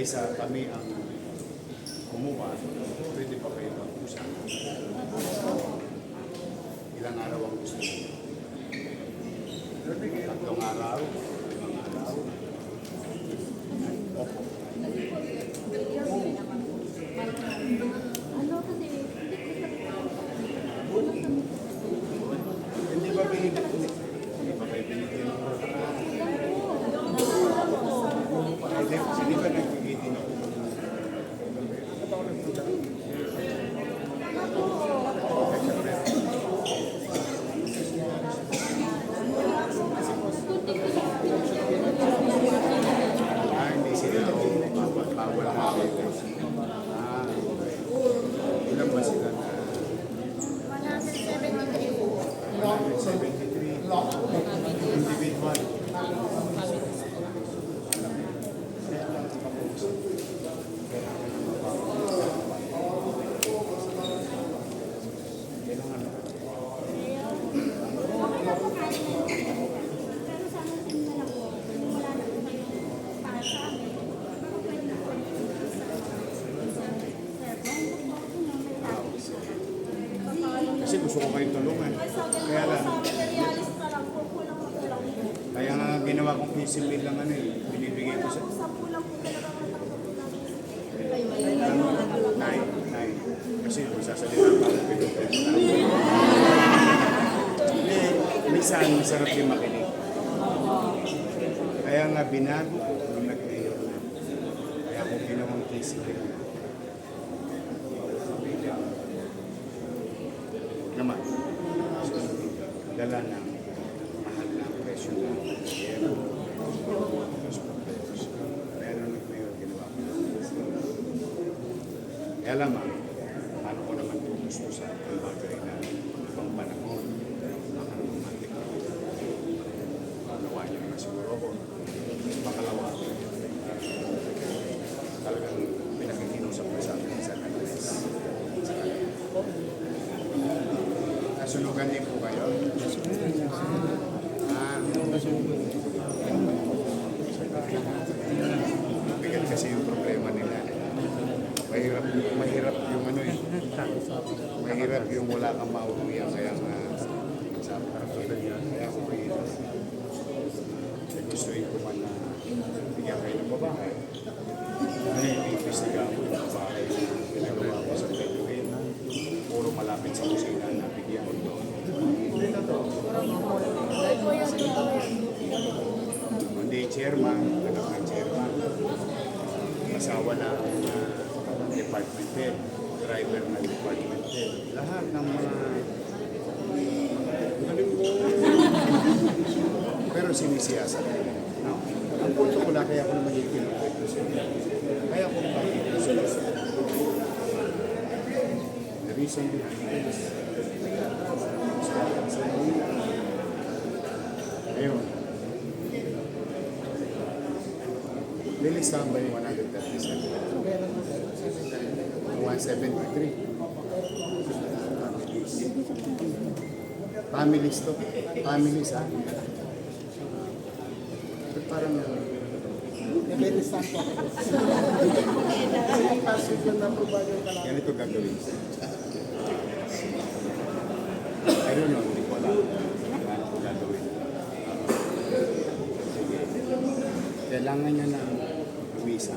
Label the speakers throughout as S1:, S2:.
S1: kaysa kami ang kumuha, pwede pa kayo mag-usap. Ilang araw ang gusto niyo? Tatlong araw, limang araw. Opo.
S2: Ano kasi,
S1: Hindi ba binigyan? Hindi ba kayo binigyan ng protocol? Hindi, hindi ba nagbibitin ako? Ah, hindi sila bawal bawal ang KYC. Ah, okay. Ilan ba sila na?
S2: 173 po.
S1: 173 individual. Kailangan
S2: Okay na po kahit na Pero sana din na lang po, kung wala na po kayo para sa amin, baka pwede na po yung sa sa sir.
S1: kasi gusto ko kayong tulungan. Kaya lang,
S2: Materialist na lang po, kulang po lang.
S1: kaya nga ginawa kong piece meal lang ano eh, binibigay ko sa
S2: Sa kulang po talaga
S1: ano, nine, nine. Kasi masasalita pa ako Hindi, minsan masarap din makinig. Kaya nga binago ko nung nag-mayor na. Kaya ako ginawang case meal. Naman, dala ng mahal na presyo na yero, nung nag-mayor, ginawa ko. Kaya lamang, paano ko naman ito gusto sa ang bagay na ibang panahon, baka romantic ako. Nawa niyo naman siguro ako. Pangalawa, talagang pinakikinusap ko sa akin sa kanalis. Nasunugan din po kayo? Ah, bigat kasi yung problema nila. Mahirap, mahirap yung ano eh. Mahirap yung wala kang mauuwian. Kaya nga, sabi ko, kaya ako. Kaya gustuin ko man na bigyan kayo ng babae. Ano yung iimbestiga mo yung babae na ginagawa ko sa Bedouin. Puro malapit sa kusina na bigyan ko doon. Hindi ng chairman. Asawa na uh, department head, driver ng department head. Lahat ng mga. Pero sinisiyasat ko. No. Ang punto ko lang kaya ako naman yung kinukwento sa inyo. Kaya ako bakit sila. The reason behind this. Lilistahan ba yung 137? 173. Families to. Families ha. Ba't parang
S3: Nag-restand po ako. Password yung na-approve yung kalahati.
S1: ganito gagawin. I don't know, hindi ko alam. Ko gagawin. Kailangan niya ng visa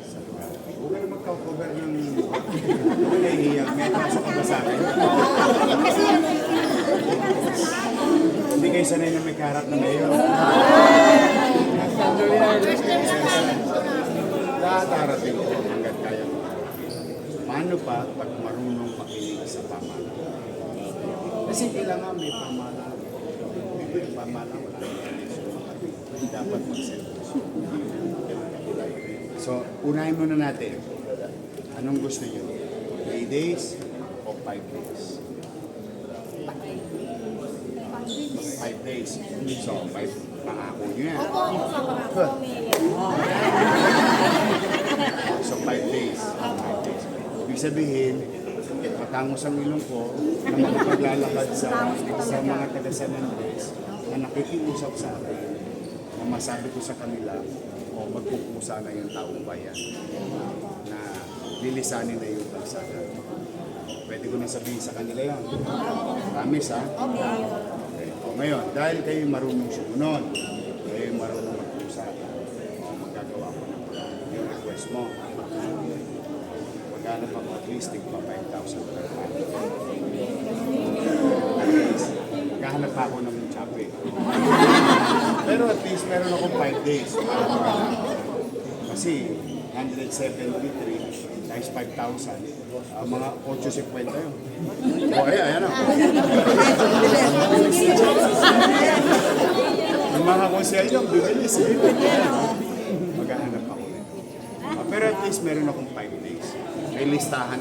S1: sa lugar. Huwag ka magka-cover ng... Huwag na iiyak. May pasok ka ba sa akin? Hindi kayo sanay na may kaharap na mayor. Darating ko hanggat kaya ko. Paano pa pag marunong makinig sa pamahalaan? Kasi kailangan may pamahalaan. May pamahalaan, wala. Dapat mag-servisyo. So, unahin muna natin. Anong gusto niyo? 3 days o 5 days? 5 days. So, 5 pangako niyo yan. So, 5 days. 5 days. Ibig sabihin, matangos ang ilong ko na makapaglalakad sa, sa mga taga San Andres na nakikiusap sa akin na masabi ko sa kanila, o magpupusa na yung taong bayan na lilisanin na yung kalsada. Pwede ko na sabihin sa kanila yan. Promise ha? Okay. O ngayon, dahil kayo marunong sumunod, kayo marunong magpusa, o magagawa ko na yung request mo. Maghanap ako at least tigpa 5,000 per month. At least, pa ako ng chape. Pero at least meron akong 5 days. Kasi 173 times 5,000, ah, mga 850 yun. O, ayan, ayan ako. Yung mga konsyel yung bibilis eh. Maghahanap ako nito. Ah, pero at least meron akong 5 days. May listahan.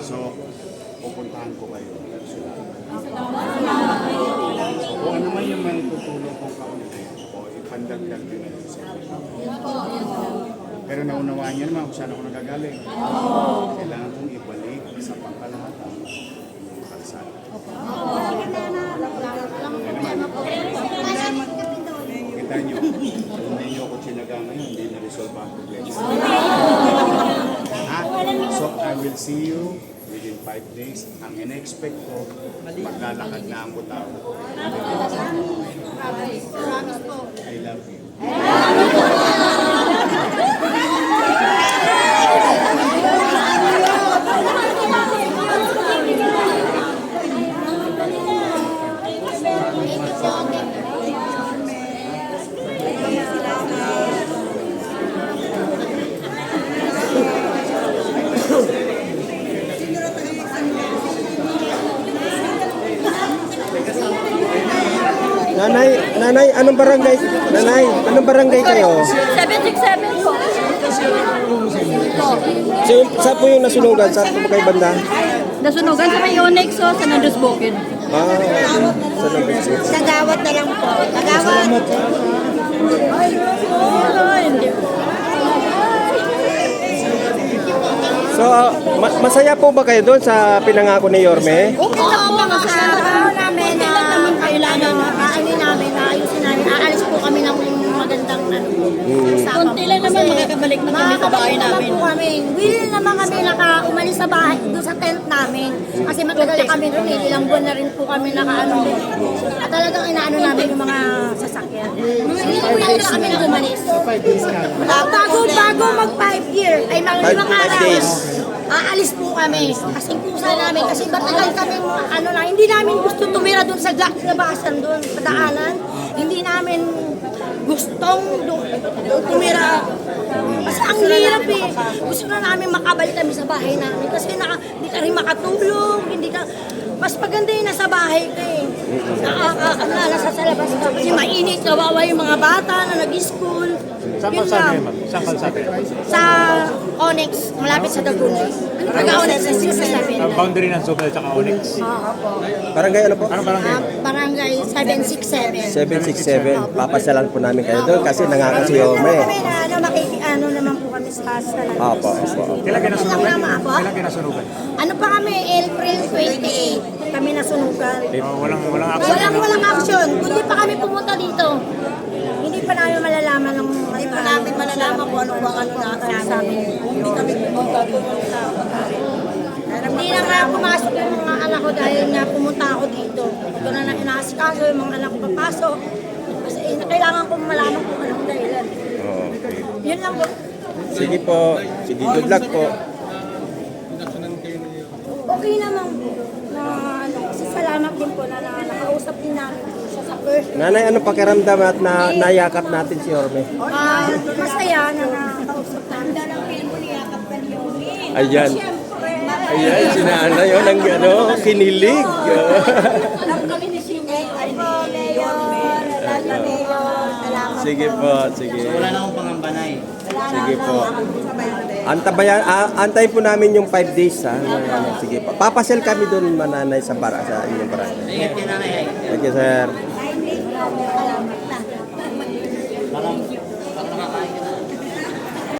S1: So, pupuntahan ko kayo. Kung ano man yung may tutulong kong kaunti, o ipandagdag din sa. Pero naunawaan niyo naman kung saan ako nagagaling. Kailangan kong ibalik sa pangkalahatan yung kalsada. Kita kung hindi nyo ako sinaga ngayon, hindi na-resolve ang problema. So, I will see you within 5 days. Ang in-expect ko, maglalakad na ang butaw. I love you.
S4: Nanay, nanay, anong barangay? Nanay, anong barangay kayo?
S2: 767 po.
S4: So, saan po yung nasunugan? Saan po kayo banda?
S2: Nasunugan sa may Onyx o sa Nandus Bukid.
S4: Ah, sa Nabis.
S2: Sagawat na lang po. Sagawat. Ay, hindi po.
S4: So, ma- masaya po ba kayo doon sa pinangako ni Yorme?
S2: Okay lang po namin na kailangan kaanin namin, ayusin namin. Aalis po kami ng magandang ano. Kunti lang naman makakabalik na kami sa bahay namin. po kami. Willing naman kami naka umalis sa bahay doon sa tent namin. Kasi matagal na kami doon eh. Ilang buwan na rin po kami nakaano. At talagang inaano namin yung mga sasakyan. Hindi po talaga kami nag-umalis. Bago, bago mag 5 year, ay mga limang araw.
S4: days.
S2: Aalis po kami. Kasi kusa namin. Kasi matagal kami ano na, hindi namin gusto tumira doon sa la- labasan doon, sa daanan. Hindi namin gustong doon doon tumira. Kasi ang hirap eh. Gusto na namin makabalik kami sa bahay namin. Kasi naka, hindi ka rin makatulog, hindi ka... Mas maganda yung nasa bahay ka eh. Nakakakala sa sa labas ka. Kasi mainit, kawawa yung mga bata na nag-school.
S5: Saan kalsada yun, ma'am? Saan kalsada yun?
S2: Sa Onyx, malapit sa Dagunoy. Taga-Onyx na 667.
S5: Ang boundary ng Zobel at Onyx.
S4: Barangay ano po?
S5: Ano barangay?
S2: Ah, barangay 767.
S4: 767. Papasyalan po namin kayo doon kasi nangako si Yorme.
S2: Kami na ano, makiki, ano naman po kami sa salamin.
S4: Opo, opo.
S5: Kailan kayo nasunugan?
S2: Ilang naman po?
S5: Kailan kayo nasunugan?
S2: Ano pa kami, April 28, kami nasunugan.
S5: Oh, walang, walang action.
S2: Walang walang action, kundi pa kami pumunta dito. Hindi pa namin malalaman ng hindi pa namin malalaman kung ano bang ano na namin. Hindi kami pumunta pumunta. Hindi na nga pumasok yung mga anak ko dahil nga pumunta ako dito. Ko na na inaasikaso yung mga anak ko papasok. Kasi eh, kailangan ko malaman kung anong dahilan.
S4: Okay.
S2: Yun lang po.
S4: Sige po. Sige, good luck po.
S2: Okay naman po. Na, ano, kasi salamat din po na, na din namin siya sa first.
S4: Nanay, ano pakiramdam at na nayakap natin si Yorme?
S2: Ah, masaya na nakausap namin. Dalang film mo niyakap ka ni Yomi.
S4: Ayan. Ayan, si nanay, yun ang ano, kinilig.
S2: Alam kami ni Salamat
S4: Sige po, sige.
S6: Wala na akong pangambanay.
S4: Sige po. Antabayan, ah, antayin po namin yung 5 days ha. Sige po. Papasel kami doon mananay sa bara sa inyong barangay.
S6: Ingat ka na ngayon.
S4: Thank you, sir.